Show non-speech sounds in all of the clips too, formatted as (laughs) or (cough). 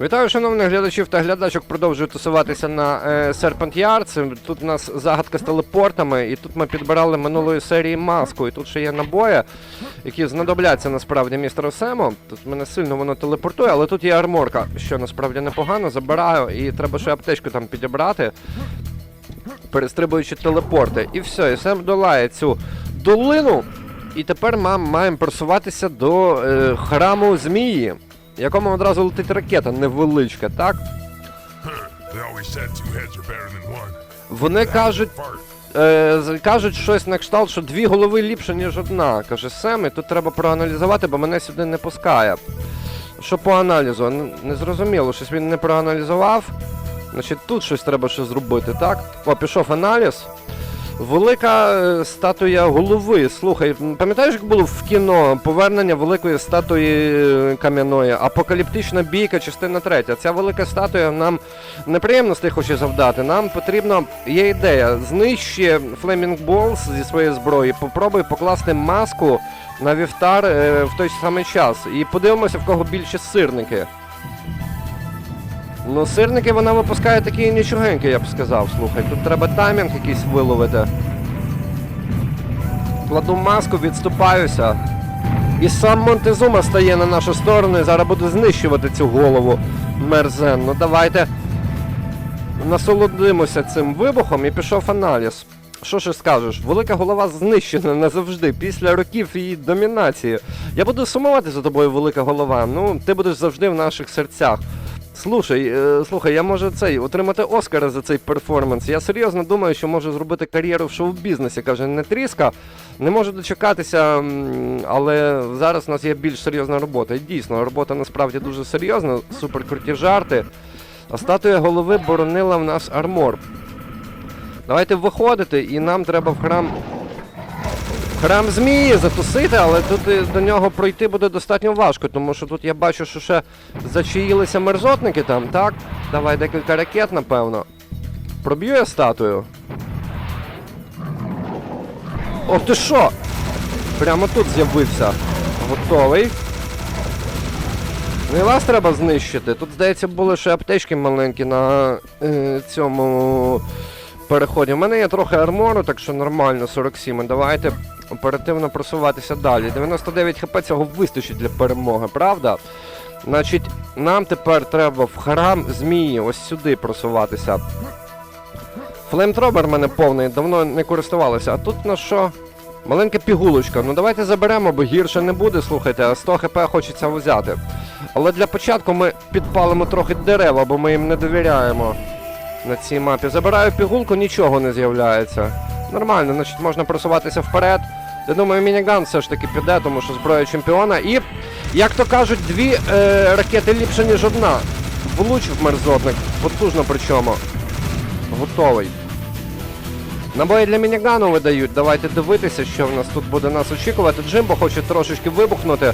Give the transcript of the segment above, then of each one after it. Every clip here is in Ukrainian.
Вітаю, шановних глядачів та глядачок. Продовжую тусуватися на е, Serpent Yard. Тут у нас загадка з телепортами, і тут ми підбирали минулої серії маску. І тут ще є набої, які знадобляться насправді містеру Сему. Тут мене сильно воно телепортує, але тут є арморка, що насправді непогано. Забираю, і треба ще аптечку там підібрати, перестрибуючи телепорти. І все, і Сем долає цю долину. І тепер ми маємо просуватися до е, храму змії, якому одразу летить ракета невеличка, так? Вони кажуть, е, кажуть щось на кшталт, що дві голови ліпше, ніж одна. Каже Сем, і тут треба проаналізувати, бо мене сюди не пускає. Що по аналізу? Не зрозуміло, щось він не проаналізував. Значить, тут щось треба ще зробити, так? О, пішов аналіз. Велика е, статуя голови. Слухай, пам'ятаєш, як було в кіно повернення великої статуї е, кам'яної, апокаліптична бійка, частина третя. Ця велика статуя нам неприємностей хоче завдати. Нам потрібно, є ідея, знищи Flaming Balls зі своєї зброї, попробуй покласти маску на вівтар е, в той самий час. І подивимося, в кого більше сирники. Ну, сирники вона випускає такі нічогенькі, я б сказав. Слухай, тут треба таймінг якийсь виловити. Кладу маску, відступаюся. І сам Монтезума стає на нашу сторону і зараз буде знищувати цю голову мерзенну. Давайте насолодимося цим вибухом і пішов аналіз. Що ж скажеш? Велика голова знищена назавжди після років її домінації. Я буду сумувати за тобою, велика голова. Ну, ти будеш завжди в наших серцях. Слушай, е, слухай, я можу цей отримати Оскара за цей перформанс. Я серйозно думаю, що можу зробити кар'єру в шоу-бізнесі. Каже, не тріска. Не можу дочекатися, але зараз у нас є більш серйозна робота. І дійсно, робота насправді дуже серйозна, супер круті жарти. А статуя голови боронила в нас армор. Давайте виходити, і нам треба в храм. Храм змії затусити, але тут до нього пройти буде достатньо важко, тому що тут я бачу, що ще зачаїлися мерзотники там, так? Давай декілька ракет, напевно. Проб'ю я статую. Ох ти що? Прямо тут з'явився. Готовий. Ну і вас треба знищити. Тут, здається, були ще аптечки маленькі на е, цьому переході. У мене є трохи армору, так що нормально, 47. Давайте оперативно просуватися далі. 99 хп цього вистачить для перемоги, правда? Значить, нам тепер треба в храм змії ось сюди просуватися. Флеймтробер в мене повний, давно не користувалися. А тут на що? Маленька пігулочка. Ну давайте заберемо, бо гірше не буде, слухайте, а 100 хп хочеться взяти. Але для початку ми підпалимо трохи дерева, бо ми їм не довіряємо на цій мапі. Забираю пігулку, нічого не з'являється. Нормально, значить можна просуватися вперед. Я думаю, мініган все ж таки піде, тому що зброя чемпіона. І, як то кажуть, дві е, ракети ліпше, ніж одна. Влучив мерзотник, потужно причому. Готовий. Набої для мінігану видають. Давайте дивитися, що в нас тут буде нас очікувати. Джимбо хоче трошечки вибухнути.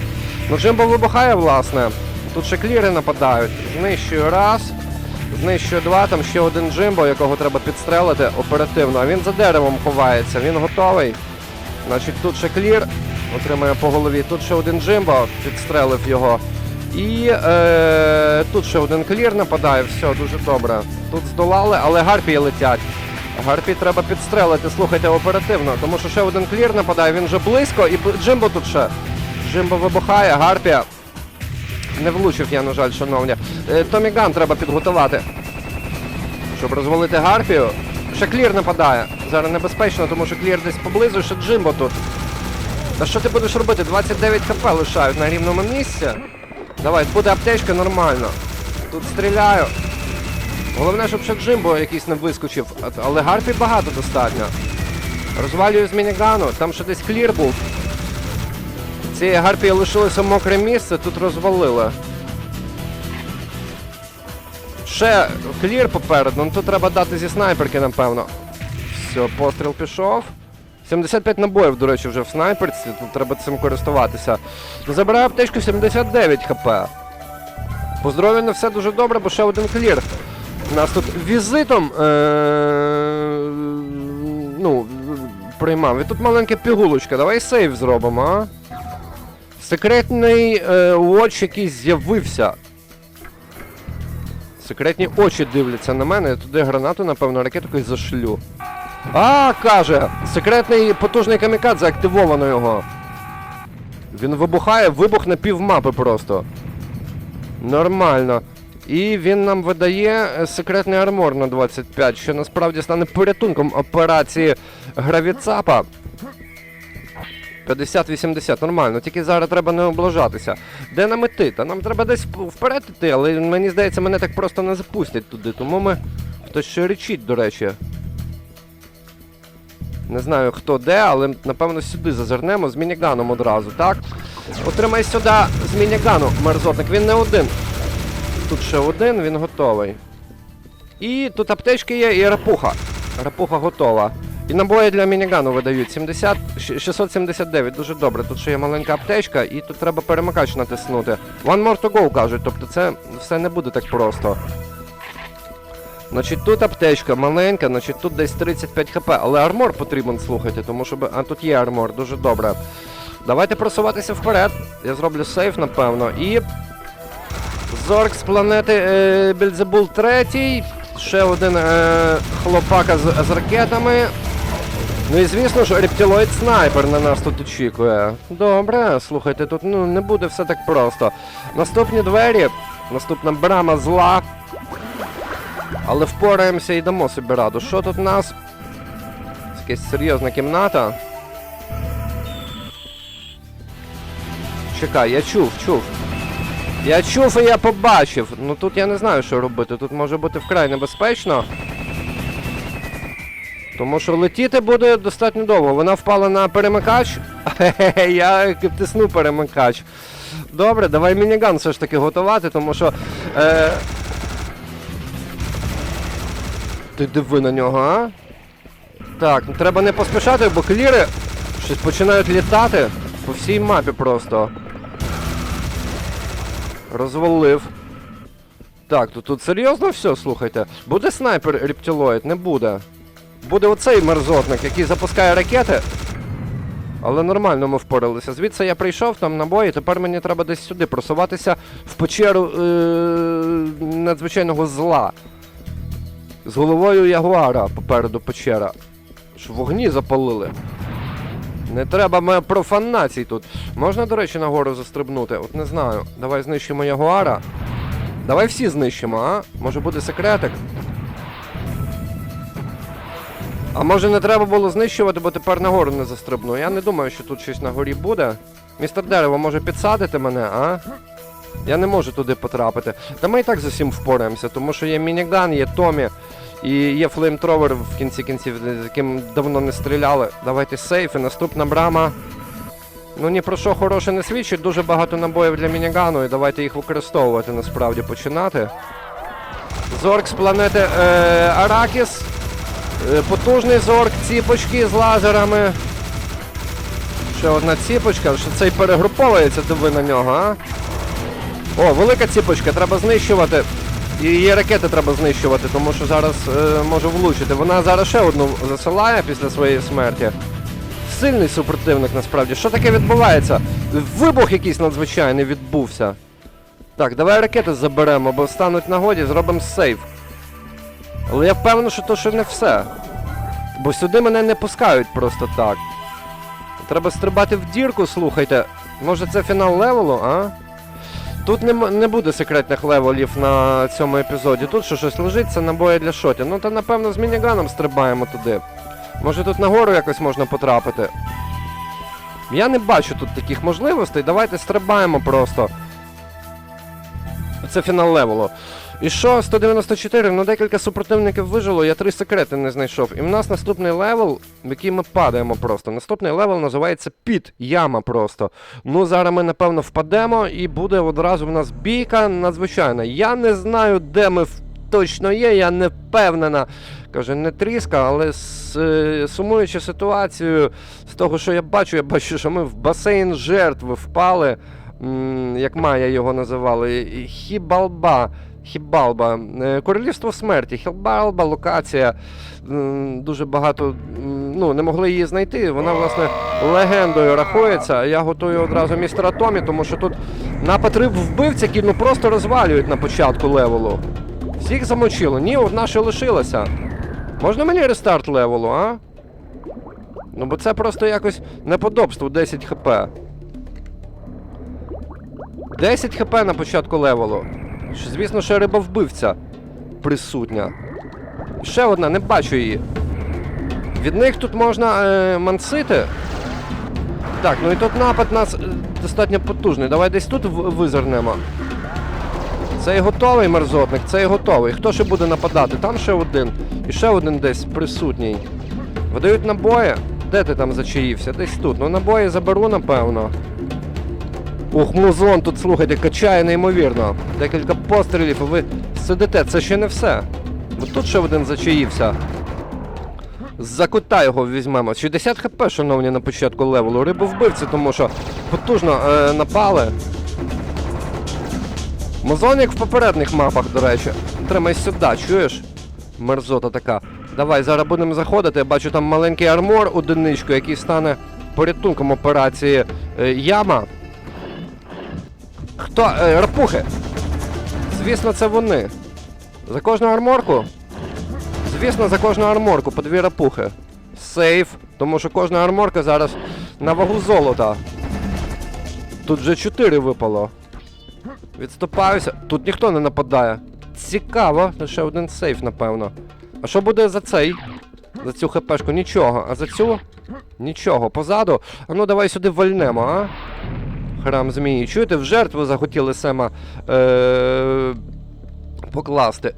Ну, Джимбо вибухає, власне. Тут ще кліри нападають. Знищую раз. Знищую два, там ще один Джимбо, якого треба підстрелити оперативно. А він за деревом ховається, він готовий. Значить, тут ще клір, отримає по голові. Тут ще один Джимбо, підстрелив його. І е, тут ще один клір нападає, все дуже добре. Тут здолали, але гарпії летять. Гарпі треба підстрелити, слухайте оперативно, тому що ще один клір нападає, він вже близько, і Джимбо тут ще. Джимбо вибухає, Гарпія. Не влучив я, на жаль, шановні. Е, Томі треба підготувати. Щоб розвалити Гарпію. Ще клір нападає. Зараз небезпечно, тому що клір десь поблизу, ще Джимбо тут. Та що ти будеш робити? 29 хп лишають на рівному місці. Давай, буде аптечка нормально. Тут стріляю. Головне, щоб ще Джимбо якийсь не вискочив, але гарпі багато достатньо. Розвалюю з мінігану, там ще десь клір був. Цієї гарпії лишилося мокре місце, тут розвалили. Ще клір попереду, ну тут треба дати зі снайперки, напевно. Все, постріл пішов. 75 набоїв, до речі, вже в снайперці, тут треба цим користуватися. Забираю аптечку 79 хп. По здоров'ю не все дуже добре, бо ще один клір. У нас тут візитом е- ну, приймав. І тут маленька пігулочка. Давай сейв зробимо, а? Секретний е, watch якийсь з'явився. Секретні очі дивляться на мене, я туди гранату, напевно, ракетку і зашлю. А, каже! Секретний потужний камікадзе, активовано його. Він вибухає, вибух на пів мапи просто. Нормально. І він нам видає е, секретний армор на 25, що насправді стане порятунком операції Гравіцапа. 50-80, нормально, тільки зараз треба не облажатися. Де нам іти? Та нам треба десь вп- вперед іти, але мені здається, мене так просто не запустять туди, тому ми. Хтось ще речить, до речі. Не знаю хто де, але напевно сюди зазирнемо з мініганом одразу, так? Отримай сюди з мінігану, мерзотник, він не один. Тут ще один, він готовий. І тут аптечки є, і рапуха. Рапуха готова. І набої для мінігану видають 70, 679, дуже добре. Тут ще є маленька аптечка, і тут треба перемикач натиснути. One more to go, кажуть, тобто це все не буде так просто. Значить, тут аптечка маленька, значить тут десь 35 хп, але армор потрібен, слухайте, тому що. А тут є армор, дуже добре. Давайте просуватися вперед. Я зроблю сейф, напевно. І. Зорк з планети е, Бельзебул 3. Ще один е, хлопака з, з ракетами. Ну і звісно ж, рептилоїд снайпер на нас тут очікує. Добре, слухайте, тут ну, не буде все так просто. Наступні двері, наступна брама зла. Але впораємося і дамо собі раду. Що тут у нас? Якась серйозна кімната. Чекай, я чув, чув. Я чув і я побачив. Ну тут я не знаю, що робити. Тут може бути вкрай небезпечно. Тому що летіти буде достатньо довго. Вона впала на перемикач. (laughs) Я тисну перемикач. Добре, давай мініган все ж таки готувати, тому що. Е... Ти диви на нього, а? Так, ну треба не поспішати, бо кліри щось починають літати по всій мапі просто. Розвалив. Так, то тут серйозно все, слухайте. Буде снайпер рептилоїд? Не буде. Буде оцей мерзотник, який запускає ракети. Але нормально ми впоралися. Звідси я прийшов, там набої, тепер мені треба десь сюди просуватися в печеру е- надзвичайного зла. З головою ягуара попереду печера. Що вогні запалили. Не треба ме- профанацій тут. Можна, до речі, нагору застрибнути? От не знаю. Давай знищимо ягуара. Давай всі знищимо, а? Може буде секретик? А може не треба було знищувати, бо тепер нагору не застрибну. Я не думаю, що тут щось на горі буде. Містер Дерево, може підсадити мене, а? Я не можу туди потрапити. Та ми і так з усім впораємося, тому що є Мініган, є Томі, і є флеймтровер в кінці кінців, з яким давно не стріляли. Давайте сейф і наступна брама. Ну ні про що хороше не свідчить, дуже багато набоїв для мінігану, і давайте їх використовувати насправді починати. Зорк з планети е, Аракіс. Е, потужний зорк, ціпочки з лазерами. Ще одна ціпочка, що цей перегруповується, диви на нього, а? О, велика ціпочка, треба знищувати. І її ракети треба знищувати, тому що зараз е, може влучити. Вона зараз ще одну засилає після своєї смерті. Сильний супротивник насправді. Що таке відбувається? Вибух якийсь надзвичайний відбувся. Так, давай ракети заберемо, бо стануть нагоді, зробимо сейф. Але я впевнений, що то ще не все. Бо сюди мене не пускають просто так. Треба стрибати в дірку, слухайте. Може це фінал левелу, а? Тут не, не буде секретних левелів на цьому епізоді. Тут що щось лежить, це набої для шоті. Ну та напевно з мініганом стрибаємо туди. Може тут нагору якось можна потрапити. Я не бачу тут таких можливостей. Давайте стрибаємо просто. Це фінал левелу. І що, 194, ну декілька супротивників вижило, я три секрети не знайшов. І в нас наступний левел, в який ми падаємо просто. Наступний левел називається під, яма просто. Ну зараз ми напевно впадемо і буде одразу в нас бійка надзвичайна. Я не знаю, де ми точно є, я не впевнена. Каже, не тріска, але е, сумуючи ситуацію з того, що я бачу, я бачу, що ми в басейн жертви впали. Як Майя його називали, Хібалба. Хібалба. Е, Королівство смерті. Хібалба, локація. Дуже багато ну, не могли її знайти. Вона, власне, легендою рахується. Я готую одразу містера Томі, тому що тут напад риб вбивць, які ну просто розвалюють на початку левелу. Всіх замочило. Ні, одна ще лишилася. Можна мені рестарт левелу, а? Ну бо це просто якось неподобство 10 хп. 10 хп на початку левелу. Що, Звісно, ще риба вбивця присутня. Ще одна, не бачу її. Від них тут можна е, мансити. Так, ну і тут напад нас е, достатньо потужний. Давай десь тут визирнемо. Цей готовий мерзотник, цей готовий. Хто ще буде нападати? Там ще один. І ще один десь присутній. Видають набої. Де ти там зачаївся? Десь тут. Ну набої заберу, напевно. Ух, музон тут, слухайте, качає неймовірно. Декілька пострілів, і ви сидите, це ще не все. Бо тут ще один зачаївся. За кута його візьмемо. 60 хп, шановні, на початку левелу. Рибу вбивці, тому що потужно е, напали. Музон як в попередніх мапах, до речі. Тримай сюди, чуєш? Мерзота така. Давай, зараз будемо заходити. Я бачу там маленький армор одиничку, який стане порятунком операції е, Яма. Хто? Е, рапухи! Звісно, це вони. За кожну арморку? Звісно, за кожну арморку по дві рапухи. Сейф, тому що кожна арморка зараз на вагу золота. Тут вже чотири випало. Відступаюся. Тут ніхто не нападає. Цікаво, ще один сейф, напевно. А що буде за цей? За цю хпшку? Нічого. А за цю? Нічого. Позаду. А ну давай сюди вальнемо, а? Храм змії. Чуєте, в жертву захотіли Сема е- покласти.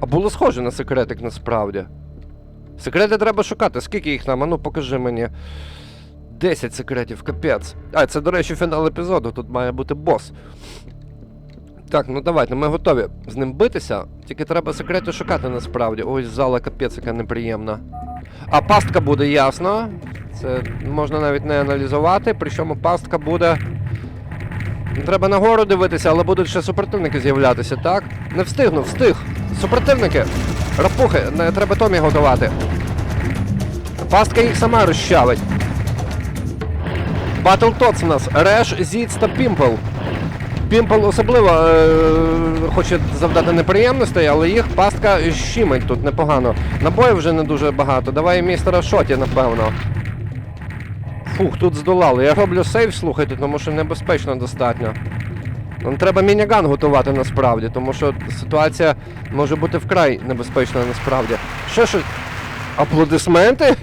А було схоже на секретик насправді. Секрети треба шукати. Скільки їх там? А ну покажи мені. 10 секретів, капець. А, це, до речі, фінал епізоду. Тут має бути бос. Так, ну давайте, ми готові з ним битися. Тільки треба секрети шукати насправді. Ой, зала капець, яка неприємна. А пастка буде ясно. Це можна навіть не аналізувати, причому пастка буде. Треба нагору дивитися, але будуть ще супротивники з'являтися, так? Не встигну, встиг. Супротивники! Рапухи, не треба Томі готувати. Пастка їх сама розчавить. Батл Tots у нас. Реш, Зіц та Пімпл. Пімпл особливо е- хоче завдати неприємностей, але їх пастка щимить тут непогано. Набоїв вже не дуже багато. Давай містера Шоті, напевно. Фух, тут здолали. Я роблю сейв, слухайте, тому що небезпечно достатньо. Нам треба мініган готувати насправді, тому що ситуація може бути вкрай небезпечна насправді. Що ж. Аплодисменти? (laughs)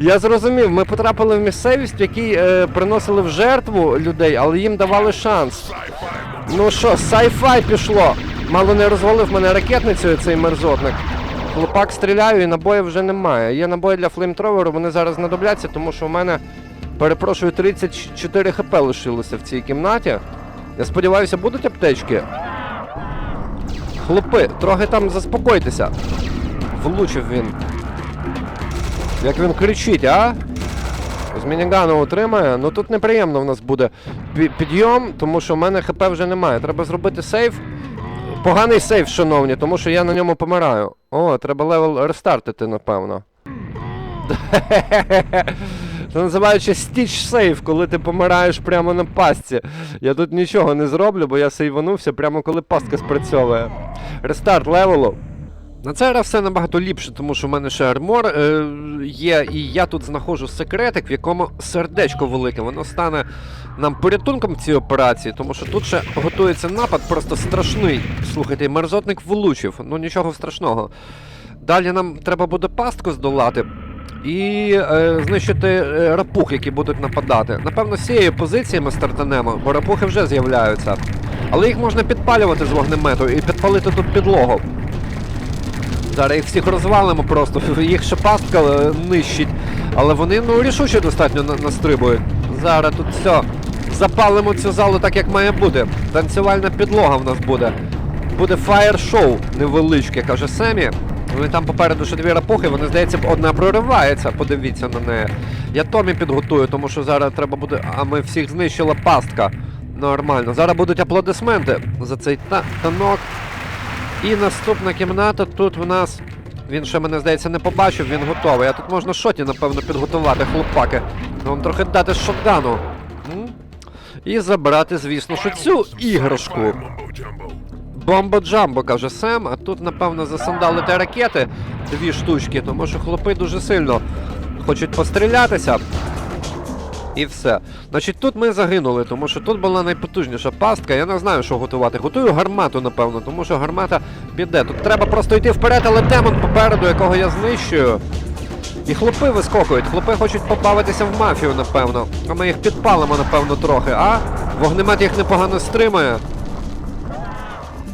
Я зрозумів, ми потрапили в місцевість, в якій е, приносили в жертву людей, але їм давали шанс. Ну що, сай-фай пішло. Мало не розвалив мене ракетницею цей мерзотник. Хлопак стріляю і набоїв вже немає. Є набої для флеймтроверу, вони зараз знадобляться, тому що в мене, перепрошую, 34 хп лишилося в цій кімнаті. Я сподіваюся, будуть аптечки. Хлопи, трохи там заспокойтеся. Влучив він. Як він кричить, а? З мінігану отримає. Ну тут неприємно в нас буде підйом, тому що в мене ХП вже немає. Треба зробити сейф. Поганий сейф, шановні, тому що я на ньому помираю. О, треба левел рестартити, напевно. Це називається стіч сейф, коли ти помираєш прямо на пастці. Я тут нічого не зроблю, бо я сейванувся прямо коли пастка спрацьовує. Рестарт левелу. На цей раз все набагато ліпше, тому що в мене ще армор е, є, і я тут знаходжу секретик, в якому сердечко велике. Воно стане нам порятунком в цій операції, тому що тут ще готується напад просто страшний. Слухайте, мерзотник влучив, ну нічого страшного. Далі нам треба буде пастку здолати. І е, знищити е, рапух, які будуть нападати. Напевно, з цієї позиції ми стартанемо, бо рапухи вже з'являються. Але їх можна підпалювати з вогнемету і підпалити тут підлогу. Зараз їх всіх розвалимо просто, їх ще пастка е, нищить. Але вони ну рішуче достатньо на- настрибують. Зараз тут все. Запалимо цю залу так, як має бути. Танцювальна підлога в нас буде. Буде фаєр-шоу невеличке, каже Семі. Вони там попереду ще дві рапухи, вони, здається, одна проривається, подивіться на неї. Я Томі підготую, тому що зараз треба буде. А ми всіх знищила пастка. Нормально. Зараз будуть аплодисменти за цей та- танок. І наступна кімната тут в нас. Він ще мене, здається, не побачив, він готовий. А тут можна шоті, напевно, підготувати, хлопаки. Вам трохи дати шотгану. І забрати, звісно, що цю іграшку. Бомбо Джамбо, каже Сем, а тут, напевно, засандалити ракети дві штучки, тому що хлопи дуже сильно хочуть пострілятися. І все. Значить, тут ми загинули, тому що тут була найпотужніша пастка. Я не знаю, що готувати. Готую гармату, напевно, тому що гармата піде. Тут треба просто йти вперед, але демон попереду, якого я знищую. І хлопи вискокують. Хлопи хочуть побавитися в мафію, напевно. А ми їх підпалимо, напевно, трохи, а? Вогнемет їх непогано стримує.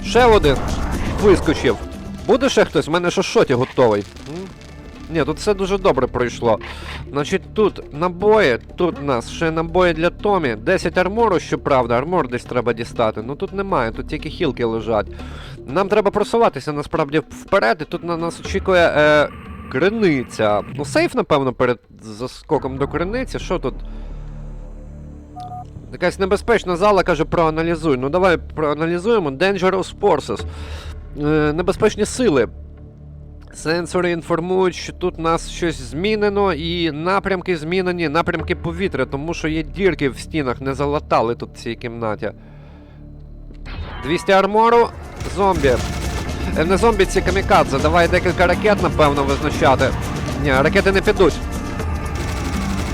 Ще один вискочив. Буде ще хтось? У мене ще шоті готовий. Ні, тут все дуже добре пройшло. Значить, тут набої, тут у нас ще набої для Томі. 10 армору, щоправда, армор десь треба дістати. Ну тут немає, тут тільки хілки лежать. Нам треба просуватися насправді вперед, і тут на нас очікує е, криниця. Ну, сейф, напевно, перед заскоком до криниці. Що тут? Якась небезпечна зала каже, проаналізуй. Ну давай проаналізуємо. Dangerous Forces. Е, небезпечні сили. Сенсори інформують, що тут нас щось змінено, і напрямки змінені, напрямки повітря, тому що є дірки в стінах, не залатали тут в цій кімнаті. 200 армору, зомбі. Е, Не зомбі, ці камікадзе. Давай декілька ракет, напевно, визначати. Ні, ракети не підуть.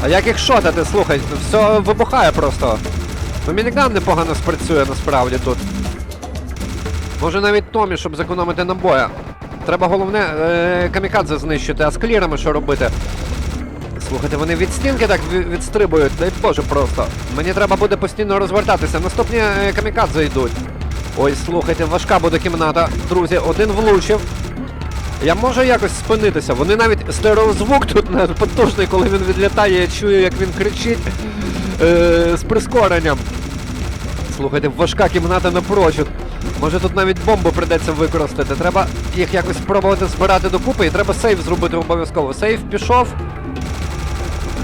А як їх шотати, слухай, все вибухає просто. Ну, Мініган непогано спрацює насправді тут. Може навіть Томі, щоб зекономити набоя. Треба головне е, камікадзе знищити, а з клірами що робити? Слухайте, вони від стінки так відстрибують, дай Боже просто. Мені треба буде постійно розвертатися. Наступні е, камікадзе йдуть. Ой, слухайте, важка буде кімната. Друзі, один влучив. Я можу якось спинитися. Вони навіть стереозвук тут потужний, коли він відлітає, я чую, як він кричить е, з прискоренням. Слухайте, важка кімната напрочуд. Може тут навіть бомбу придеться використати. Треба їх якось спробувати збирати докупи і треба сейф зробити обов'язково. Сейф пішов.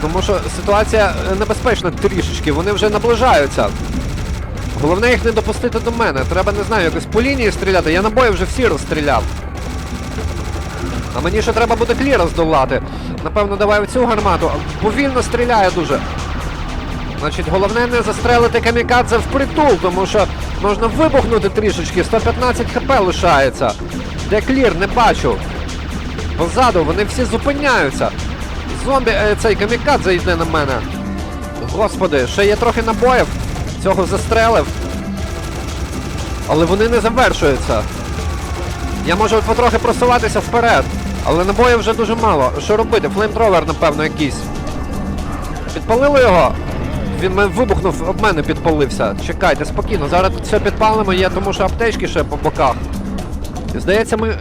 Тому що ситуація е, небезпечна трішечки, вони вже наближаються. Головне їх не допустити до мене. Треба, не знаю, якось по лінії стріляти. Я набої вже всі розстріляв. А мені ще треба буде кліра здолати. Напевно, давай цю гармату. Повільно стріляє дуже. Значить, головне не застрелити камікадзе в притул, тому що можна вибухнути трішечки, 115 хп лишається. Де клір, не бачу. Позаду вони всі зупиняються. Зомбі, е, цей камікадзе йде на мене. Господи, ще є трохи набоїв. Цього застрелив. Але вони не завершуються. Я можу потрохи просуватися вперед. Але набоїв вже дуже мало. Що робити? Флеймтровер, напевно, якийсь. Підпалили його? Він мене вибухнув, об мене підпалився. Чекайте, спокійно. Зараз тут все підпалимо, є тому що аптечки ще по боках. Здається, ми.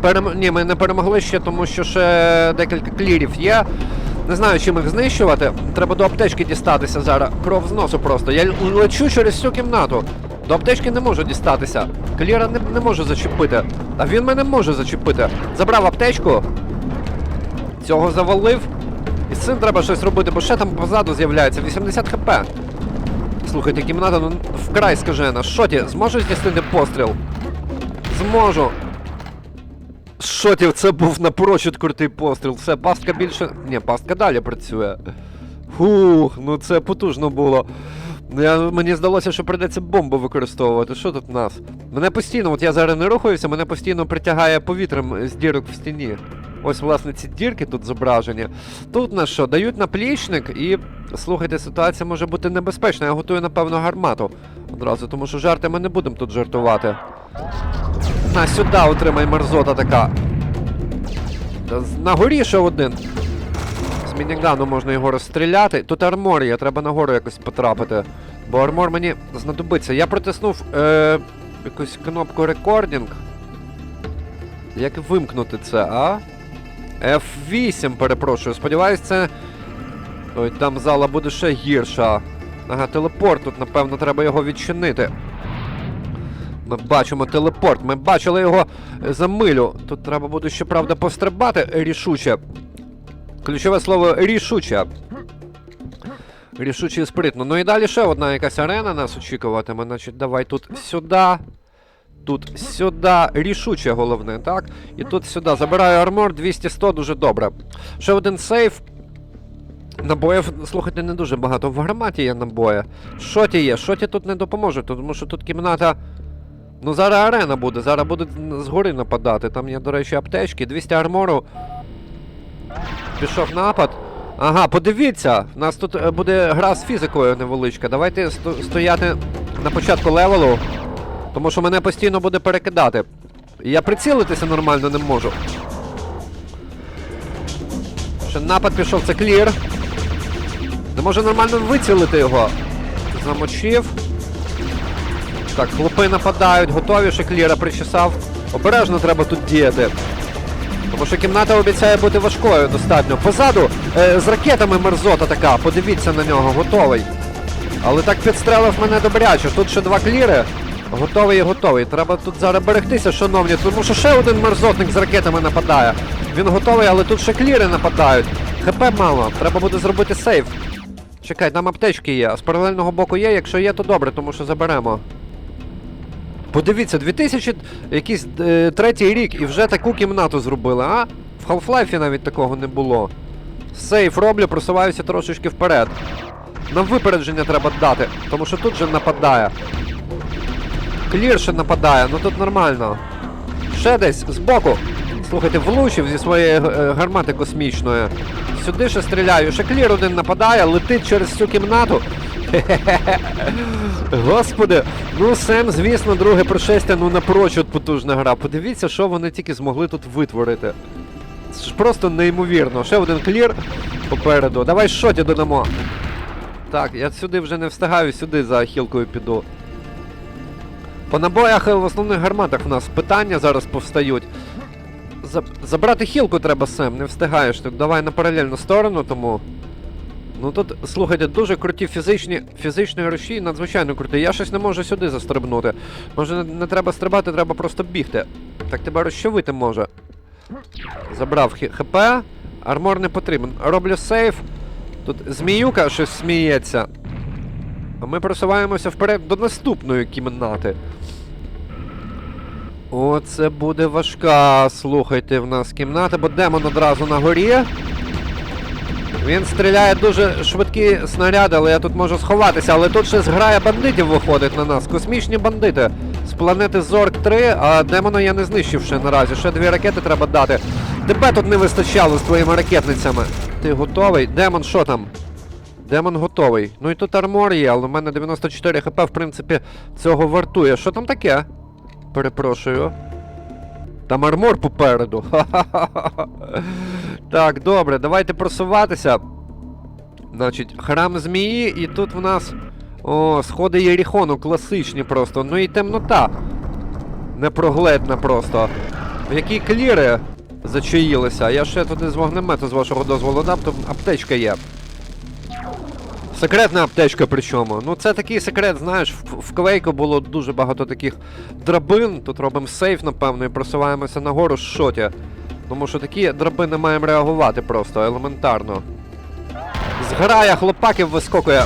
Перем... Ні, ми не перемогли ще, тому що ще декілька клірів є. Не знаю, чим їх знищувати. Треба до аптечки дістатися зараз. Кров з носу просто. Я лечу через всю кімнату. До аптечки не можу дістатися. Кліра не, не можу зачепити. А він мене може зачепити. Забрав аптечку. Цього завалив. І з цим треба щось робити, бо ще там позаду з'являється 80 хп. Слухайте, кімната ну, вкрай скажена. Шоті, зможу здійснити постріл? Зможу. Шотів, це був напрочуд крутий постріл. Все, пастка більше. Ні, пастка далі працює. Фух, ну це потужно було. Я, мені здалося, що прийдеться бомбу використовувати. Що тут в нас? Мене постійно, от я зараз не рухаюся, мене постійно притягає повітрям з дірок в стіні. Ось, власне, ці дірки тут зображені. Тут на що? Дають наплічник і. Слухайте, ситуація може бути небезпечна. Я готую, напевно, гармату одразу, тому що жарти ми не будемо тут жартувати. На, сюди отримай мерзота така. Та На горі ще один. Мінігану можна його розстріляти. Тут армор є, треба нагору якось потрапити. Бо армор мені знадобиться. Я протиснув е, якусь кнопку рекордінг. Як вимкнути це, а? F8, перепрошую. Сподіваюсь, це. Ой, там зала буде ще гірша. Ага, телепорт тут, напевно, треба його відчинити. Ми бачимо телепорт, ми бачили його е, за милю. Тут треба буде, щоправда, пострибати рішуче. Ключове слово рішуче. Рішуче і спритно. Ну і далі ще одна якась арена нас очікуватиме. Значить, давай тут сюди. Тут сюди. Рішуче головне, так? І тут сюди. Забираю армор 200-100, дуже добре. Ще один сейф. Набоїв, слухайте, не дуже багато. В гарматі є набої. Шоті є, шоті тут не допоможе, тому що тут кімната. Ну, зараз арена буде, зараз будуть згори нападати. Там є, до речі, аптечки, 200 армору. Пішов напад. Ага, подивіться, у нас тут е, буде гра з фізикою невеличка. Давайте стояти на початку левелу, тому що мене постійно буде перекидати. Я прицілитися нормально не можу. Ще напад пішов, це клір. Не може нормально вицілити його. Замочив. Так, хлопи нападають, готові, ще кліра причесав. Обережно треба тут діяти. Тому що кімната обіцяє бути важкою достатньо. Позаду е, з ракетами мерзота така, подивіться на нього, готовий. Але так підстрелив мене добряче. Тут ще два кліри. Готовий і готовий. Треба тут зараз берегтися, шановні, тому що ще один мерзотник з ракетами нападає. Він готовий, але тут ще кліри нападають. ХП мало, треба буде зробити сейф. Чекай, там аптечки є, а з паралельного боку є, якщо є, то добре, тому що заберемо. Подивіться, 2000 якийсь е, третій рік і вже таку кімнату зробили, а? В Half-Life навіть такого не було. Сейф роблю, просуваюся трошечки вперед. На випередження треба дати, тому що тут же нападає. Клір ще нападає, ну тут нормально. Ще десь збоку. Слухайте, влучив зі своєї е, гармати космічної. Сюди ще стріляю. Ще клір один нападає, летить через всю кімнату. (laughs) Господи, ну Сем, звісно, друге пришестя, ну напрочуд потужна гра. Подивіться, що вони тільки змогли тут витворити. Це ж просто неймовірно. Ще один клір попереду. Давай шоті додамо. Так, я сюди вже не встигаю, сюди за хілкою піду. По набоях е, в основних гарматах в нас питання зараз повстають. Забрати хілку треба, Сем, не встигаєш. Так давай на паралельну сторону, тому. Ну тут, слухайте, дуже круті фізичні, фізичні руші, надзвичайно круті. Я щось не можу сюди застрибнути. Може не, не треба стрибати, треба просто бігти. Так тебе розчавити може. Забрав ХП. Армор не потрібен. Роблю сейф. Тут зміюка щось сміється. А ми просуваємося вперед до наступної кімнати. О, це буде важка. Слухайте, в нас кімната, бо демон одразу на горі. Він стріляє дуже швидкі снаряди, але я тут можу сховатися. Але тут ще зграя бандитів виходить на нас. Космічні бандити з планети Зорк 3, а демона я не знищив ще наразі. Ще дві ракети треба дати. Тебе тут не вистачало з твоїми ракетницями. Ти готовий? Демон, що там? Демон готовий. Ну і тут армор є, але в мене 94 хп, в принципі, цього вартує. Що там таке? Перепрошую. Там армор попереду. (laughs) Ха-ха-ха. Так, добре, давайте просуватися. Значить, храм змії, і тут в нас. О, сходи Єріхону, класичні просто. Ну і темнота. Непрогледна просто. Які кліри зачаїлися. Я ще туди з вогнемету, з вашого дозволу дам, то аптечка є. Секретна аптечка причому. Ну це такий секрет, знаєш, в, в Квейку було дуже багато таких драбин. Тут робимо сейф, напевно, і просуваємося нагору з шоті. Тому що такі драбини маємо реагувати просто, елементарно. Зграя хлопаків вискокує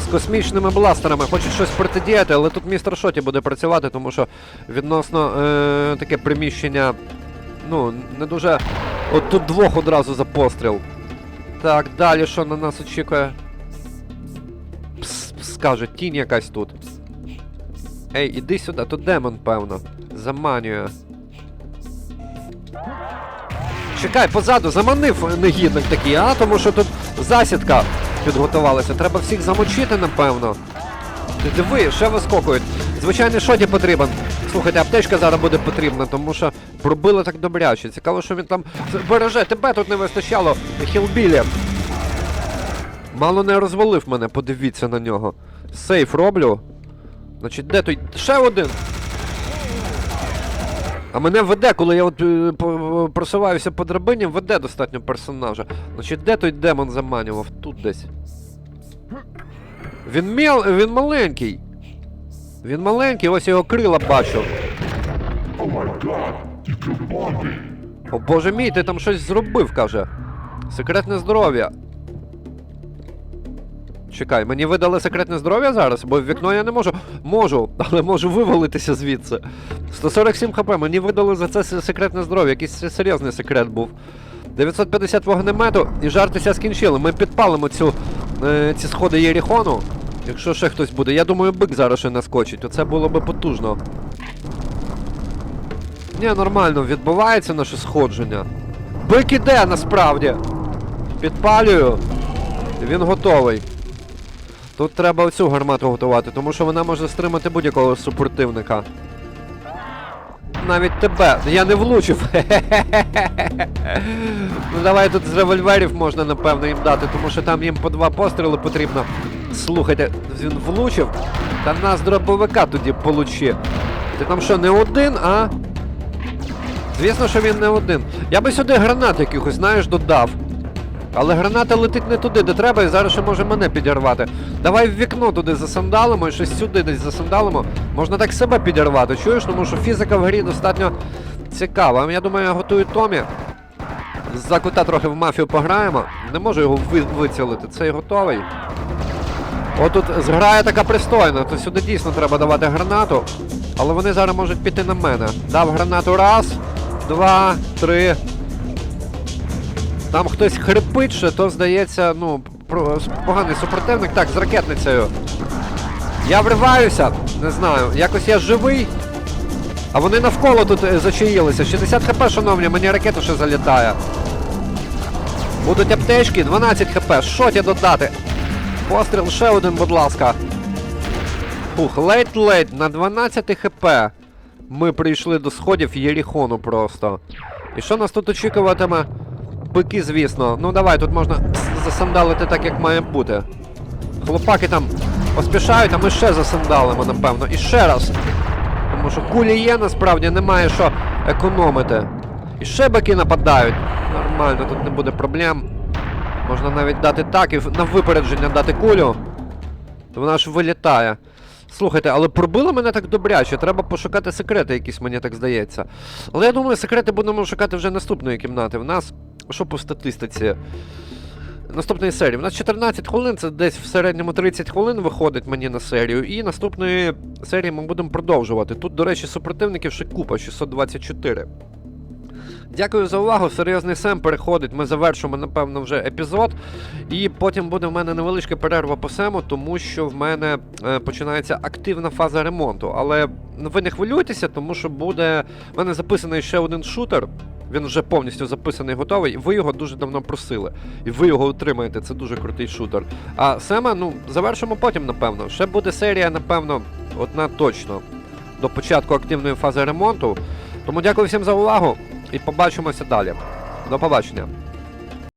з космічними бластерами. Хочуть щось протидіяти, але тут містер Шоті буде працювати, тому що відносно е, таке приміщення. Ну, не дуже. От тут двох одразу за постріл. Так, далі що на нас очікує? Пс, пс, каже, тінь якась тут. Ей, іди сюди, тут демон, певно. Заманює. Чекай, позаду, заманив негідник такий, а? Тому що тут засідка підготувалася. Треба всіх замочити, напевно. Диви, ще вискокують. Звичайний шоті потрібен. Слухайте, аптечка зараз буде потрібна, тому що пробили так добряче. Цікаво, що він там береже. Тебе тут не вистачало, хілбілі. Мало не розвалив мене, подивіться на нього. Сейф роблю. Значить, де той? Ще один. А мене веде, коли я от е, просуваюся по драбині, веде достатньо персонажа. Значить, де той демон заманював? Тут десь. Він мел, він маленький. Він маленький, ось його крила бачу. О боже мій, ти там щось зробив, каже. Секретне здоров'я. Чекай, мені видали секретне здоров'я зараз, бо в вікно я не можу. Можу, але можу вивалитися звідси. 147 хп, мені видали за це секретне здоров'я, якийсь серйозний секрет був. 950 вогнемету і жартися скінчили. Ми підпалимо цю, е, ці сходи Єріхону. Якщо ще хтось буде. Я думаю, бик зараз ще наскочить, то це було би потужно. Ні, нормально, відбувається наше сходження. Бик іде насправді. Підпалюю. Він готовий. Тут треба оцю гармату готувати, тому що вона може стримати будь-якого супротивника. Навіть тебе. Я не влучив. (laughs) ну давай тут з револьверів можна, напевно, їм дати, тому що там їм по два постріли потрібно. Слухайте, він влучив. Та нас дробовика тоді получи. Ти там що, не один, а? Звісно, що він не один. Я би сюди гранат якихось, знаєш, додав. Але граната летить не туди, де треба, і зараз ще може мене підірвати. Давай в вікно туди засандалимо і щось сюди десь засандалимо. Можна так себе підірвати, чуєш? Тому що фізика в грі достатньо цікава. Я думаю, я готую Томі. За кута трохи в мафію пограємо. Не можу його ви- вицілити. Цей готовий. Отут зграя така пристойна, то сюди дійсно треба давати гранату. Але вони зараз можуть піти на мене. Дав гранату раз, два, три. Там хтось хрипить ще, то здається, ну, поганий супротивник. Так, з ракетницею. Я вриваюся, не знаю. Якось я живий. А вони навколо тут е, зачаїлися. 60 хп, шановні, мені ракета ще залітає. Будуть аптечки, 12 хп. Шоті додати. Постріл ще один, будь ласка. Фух, ледь-ледь, на 12 хп. Ми прийшли до сходів Єріхону просто. І що нас тут очікуватиме? Бики, звісно. Ну давай, тут можна засандалити так, як має бути. Хлопаки там поспішають, а ми ще засандалимо, напевно. І ще раз. Тому що кулі є, насправді немає що економити. І ще бики нападають. Нормально, тут не буде проблем. Можна навіть дати так і на випередження дати кулю. То вона ж вилітає. Слухайте, але пробило мене так добряче. Треба пошукати секрети, якісь, мені так здається. Але я думаю, секрети будемо шукати вже наступної кімнати. В нас, що по статистиці? Наступної серії. У нас 14 хвилин, це десь в середньому 30 хвилин виходить мені на серію. І наступної серії ми будемо продовжувати. Тут, до речі, супротивників ще купа 624. Дякую за увагу. Серйозний Сем переходить. Ми завершимо, напевно, вже епізод. І потім буде в мене невеличка перерва по сему, тому що в мене е, починається активна фаза ремонту. Але ви не хвилюйтеся, тому що буде. В мене записаний ще один шутер. Він вже повністю записаний, готовий, ви його дуже давно просили. І ви його отримаєте. Це дуже крутий шутер. А Сема, ну, завершимо потім, напевно. Ще буде серія, напевно, одна точно. До початку активної фази ремонту. Тому дякую всім за увагу і побачимося далі. До побачення.